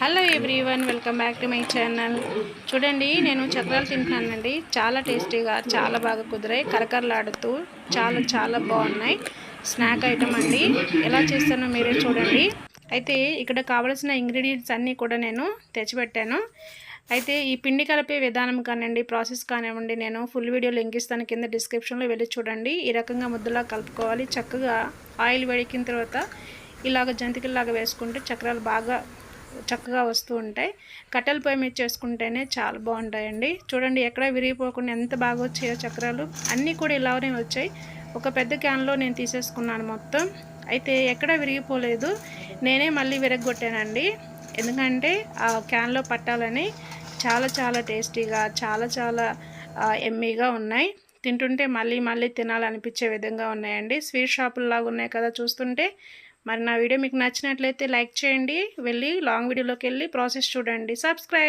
Hello everyone welcome back to my channel. చూడండి నేను చక్రాలు తింటున్నానండి. చాలా టేస్టీగా చాలా బాగా కుదిరాయి. కరకరలాడుతూ చాలా చాలా బాగున్నాయి. స్నాక్ ఐటమ్ అండి. ఎలా చేస్తానో మీరే చూడండి. అయితే ఇక్కడ కావలసిన ఇంగ్రీడియంట్స్ అన్నీ కూడా నేను తెచ్చిపెట్టాను. అయితే ఈ పిండి కలిపే విధానం కానివ్వండి ప్రాసెస్ కానివ్వండి నేను ఫుల్ వీడియో లింక్ ఇస్తాను కింద డిస్క్రిప్షన్లో వెళ్ళి చూడండి. ఈ రకంగా ముద్దలా కలుపుకోవాలి. చక్కగా ఆయిల్ వేడికిన తర్వాత ఇలాగ జంతికల్లాగా వేసుకుంటే చక్రాలు బాగా చక్కగా వస్తూ ఉంటాయి. కట్టెల పొయ్యి మీద చేసుకుంటేనే చాలా బాగుంటాయండి. చూడండి ఎక్కడ విరిగిపోకుండా ఎంత బాగా వచ్చాయో చక్రాలు. అన్నీ కూడా ఇలానే వచ్చాయి. ఒక పెద్ద క్యాన్లో నేను తీసేసుకున్నాను మొత్తం. అయితే ఎక్కడ విరిగిపోలేదు. నేనే మళ్ళీ విరగొట్టానండి ఎందుకంటే ఆ క్యాన్లో పట్టాలని చాలా చాలా టేస్టీగా చాలా చాలా ఎమ్మీగా ఉన్నాయి. తింటుంటే మళ్ళీ మళ్ళీ తినాలనిపించే విధంగా ఉన్నాయండి. స్వీట్ షాపుల్లాగా ఉన్నాయి కదా చూస్తుంటే. మరి నా వీడియో మీకు నచ్చినట్లయితే లైక్ చేయండి. వెళ్ళి లాంగ్ వీడియోలోకి వెళ్ళి ప్రాసెస్ చూడండి. సబ్స్క్రైబ్